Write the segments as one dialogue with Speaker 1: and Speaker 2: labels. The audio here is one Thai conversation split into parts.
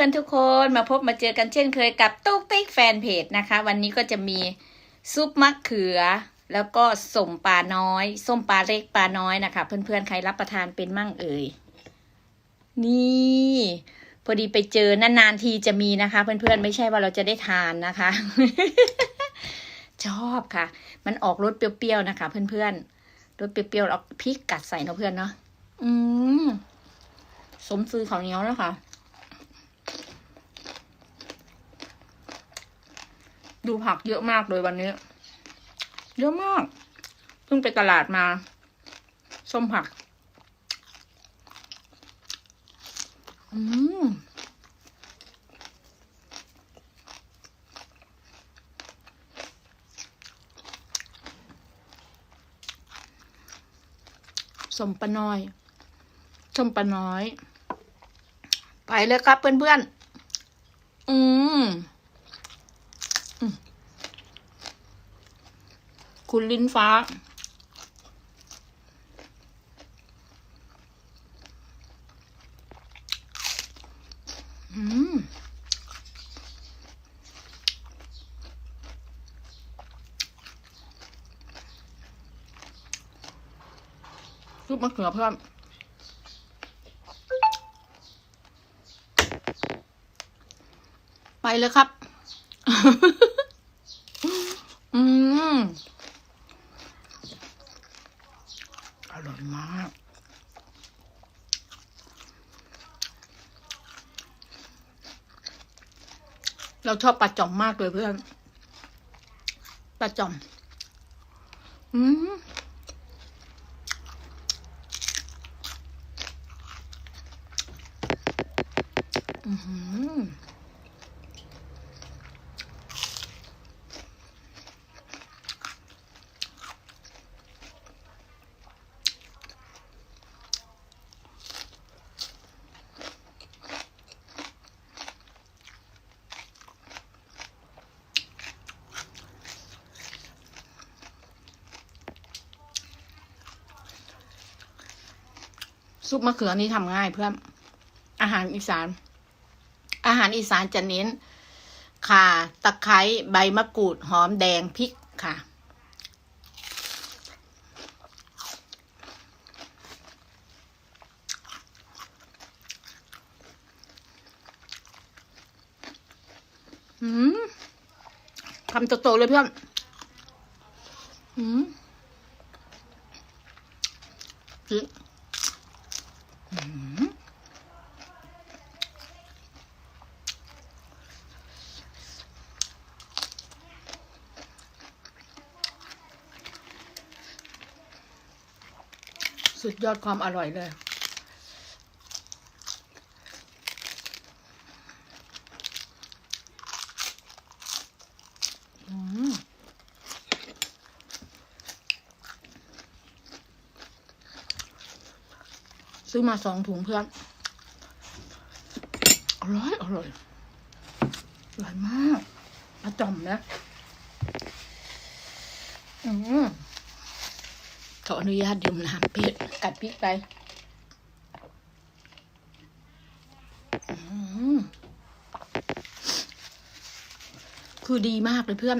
Speaker 1: พื่อนๆทุกคนมาพบมาเจอกันเช่นเคยกับตุ๊กติ๊กแฟนเพจนะคะ วันนี้ก็จะมีซุปมะเขือ แล้วก็ส้มปลาน้อย ส้มปลาเล็กปลาน้อยนะคะ เพื่อนๆใครรับประทานเป็นมั่งเอ่ยนี่พอดีไปเจอนานๆทีจะมีนะคะ เพื่อนๆไม่ใช่ว่าเราจะได้ทานนะคะ ชอบค่ะ มันออกรสเปรี้ยวๆนะคะ เพื่อนๆรสเปรี้ยวๆเอาพริกกัดใส่เนาะเพื่อนเนาะอืมสมซื้อของเหนียวนะคะ ดูผักเยอะมากเลยวันนี้ เยอะมาก เพิ่งไปตลาดมา ส้มผัก อืมสมปน้อยสมปน้อย ไปเลยครับเพื่อนๆ อืม คุณลิ้นฟ้า อืมซุปมะเขือเพิ่มไปเลยครับ อืม อ ร่อยมากเราชอบปลาจ่อมมากเลยเพื่อนปลาจ่อม อืมอือ ซุปมะเขือนี่ทำง่ายเพื่อนอาหารอีสาน อาหารอีสานจะเน้นข่าตะไคร้ใบมะกรูด หอมแดงพริกค่ะ อืมทำโตๆเลยเพื่อน อืมพริก สุดยอดความอร่อยเลย อืม ซื้อมาสองถุงเพื่อน อร่อย อร่อย อร่อยมากมาจอมนะ อืมขออนุญาตดื่มน้ำเผ็ดกัดพริกไปอืมคือดีมากเลยเพื่อน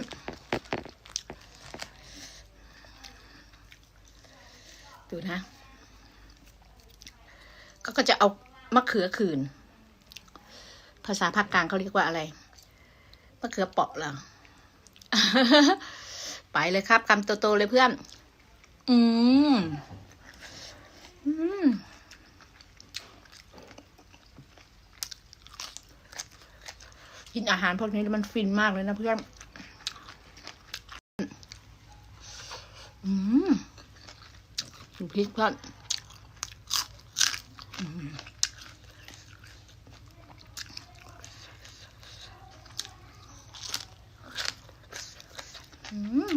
Speaker 1: ดูนะ ก็ก็จะเอามะเขือขืน ภาษาภาคกลางเขาเรียกว่าอะไร มะเขือเปาะเหรอไปเลยครับคำโตๆเลยเพื่อน อืม อืมกินอาหารพวกนี้มันฟินมากเลยนะเพื่อน อืมดูพริกเพื่อนอืมอืม ก็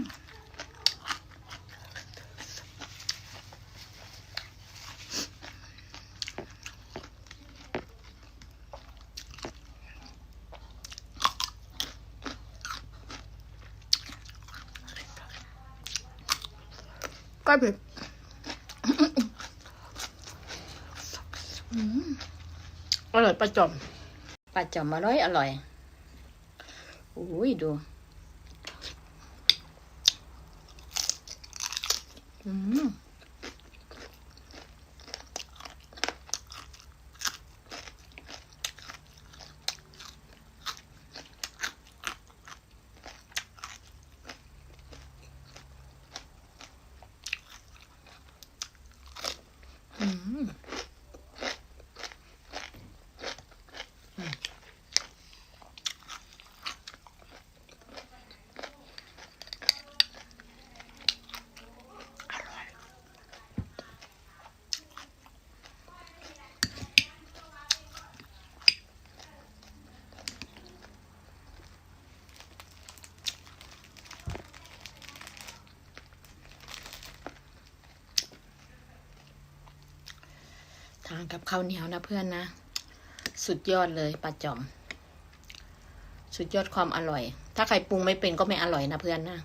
Speaker 1: เผ็ดอืมอร่อยประจอมปลาจอมอร่อย อร่อย อุ้ยดู อืม อืม ทานกับข้าวเหนียวนะเพื่อนนะ สุดยอดเลยปลาจอม สุดยอดความอร่อย ถ้าใครปรุงไม่เป็นก็ไม่อร่อยนะเพื่อนนะ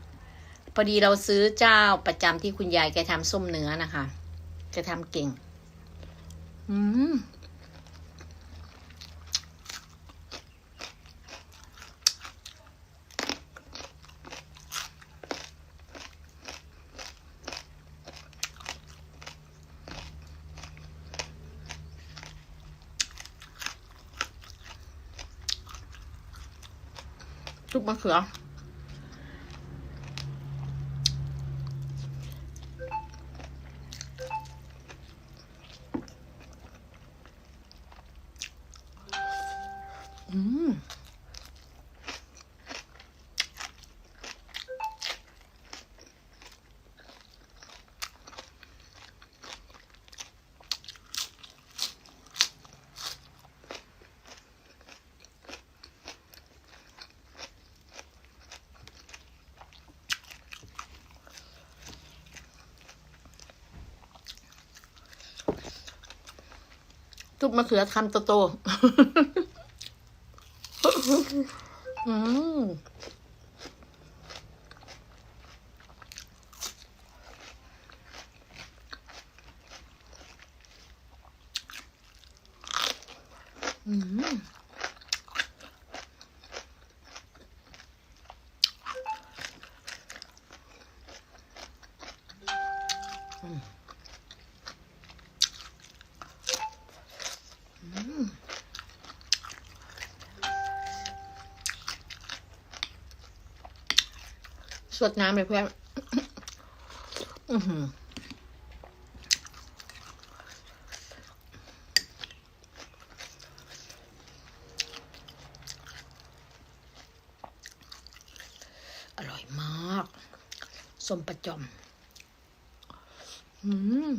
Speaker 1: พอดีเราซื้อเจ้าประจำที่คุณยายแกทำส้มเนื้อนะคะแกทำเก่ง อืม ซุปมะเขืออืม ซุบมะเขือทำโตๆอืมอืม สดน้ำเลยเพื่อน อือหืออร่อยมาก สมประจอม อืม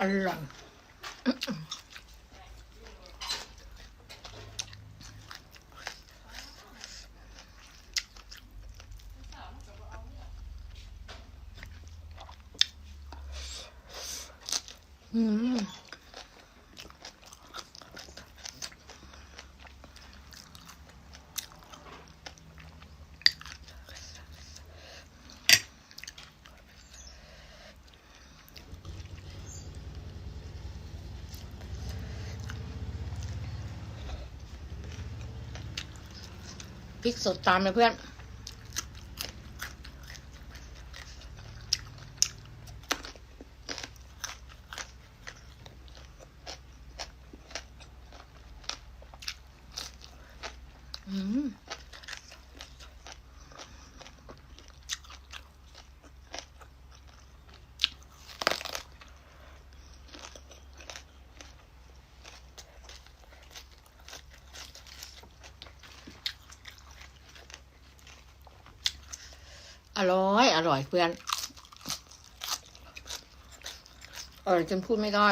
Speaker 1: อร่อยอืม พริกสดตามเลยเพื่อน อืม อ ร่อย อร่อยเพื่อนเออจนพูดไม่ได้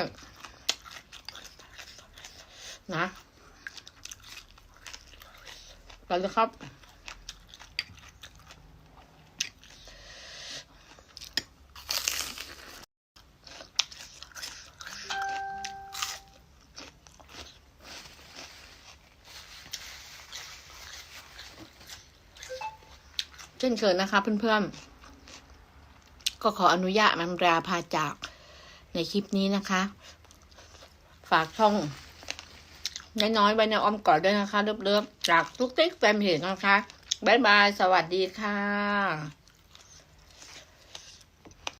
Speaker 1: นะไปเลยครับ เช่นเคยนะคะ เพื่อนๆ ก็ขออนุญาตมันราพาจากในคลิปนี้นะคะ ฝากช่องน้อยๆไว้ในอ้อมกอดด้วยนะคะ เลิฟๆจากทุกติ๊กแฟนเพจนะคะ บ๊ายบาย สวัสดีค่ะ